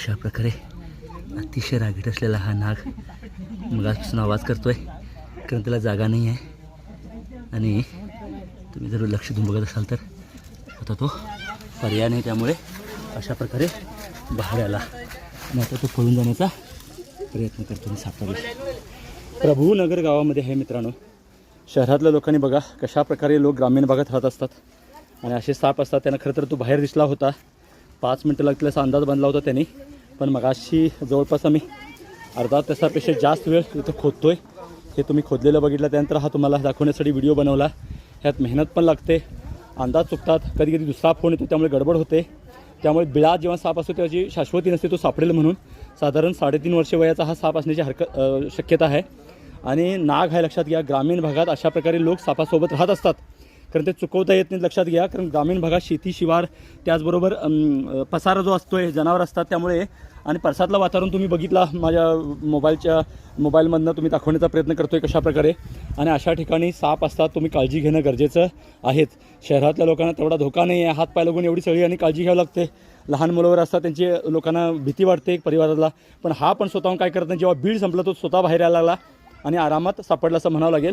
अशा प्रकारे अतिशय रागीट असलेला हा नाग मगापासून आवाज करतोय कारण त्याला जागा नाही आहे. आणि तुम्ही जर लक्ष देऊन बघत असाल तर आता तो पर्याय नाही त्यामुळे अशा प्रकारे बाहेर आला आणि आता तो पळून जाण्याचा प्रयत्न करतो मी सापडला प्रभूनगर गावामध्ये आहे मित्रांनो. शहरातल्या लोकांनी बघा कशा प्रकारे लोक ग्रामीण भागात राहत असतात. आणि असे साप असतात त्यांना खरं तर तो बाहेर दिसला होता. पाच मिनटं लागतील असा अंदाज बांधला होता त्यांनी. पण मगाशी जवळपास आम्ही अर्धा तासापेक्षा जास्त वेळ इथं खोदतोय. हे तुम्ही खोदलेलं बघितलं त्यानंतर हा तुम्हाला दाखवण्यासाठी व्हिडिओ बनवला. ह्यात मेहनत पण लागते. अंदाज चुकतात. कधी कधी दुसरा फोन येतो त्यामुळे गडबड होते. त्यामुळे बिळा जेव्हा साप असतो त्याची शाश्वती नसते तो सापडेल म्हणून. साधारण साडेतीन वर्ष वयाचा हा साप असण्याची हरकत शक्यता आहे. आणि नाग आहे लक्षात घ्या ग्रामीण भागात अशा प्रकारे लोक सापासोबत राहत असतात. कारण ते चुकवता येत नाही लक्षात घ्या. कारण ग्रामीण भागात शेती शिवार त्याचबरोबर पसारा जो असतो आहे जनावर असतात त्यामुळे आणि परसातलं वातावरण तुम्ही बघितला माझ्या मोबाईलच्या मोबाईलमधनं तुम्ही दाखवण्याचा प्रयत्न करतो आहे कशाप्रकारे. आणि अशा ठिकाणी साप असतात तुम्ही काळजी घेणं गरजेचं आहेच शहरातल्या लोकांना तेवढा धोका नाही आहे हात पाय लागून एवढी सगळी आणि काळजी घ्यावी लागते. लहान मुलावर असतात त्यांची लोकांना भीती वाटते परिवाराला. पण हा पण स्वतःहून काय करत नाही जेव्हा बीड संपला तो स्वतः बाहेर यायला लागला आणि आरामात सापडला असं म्हणावं लागेल.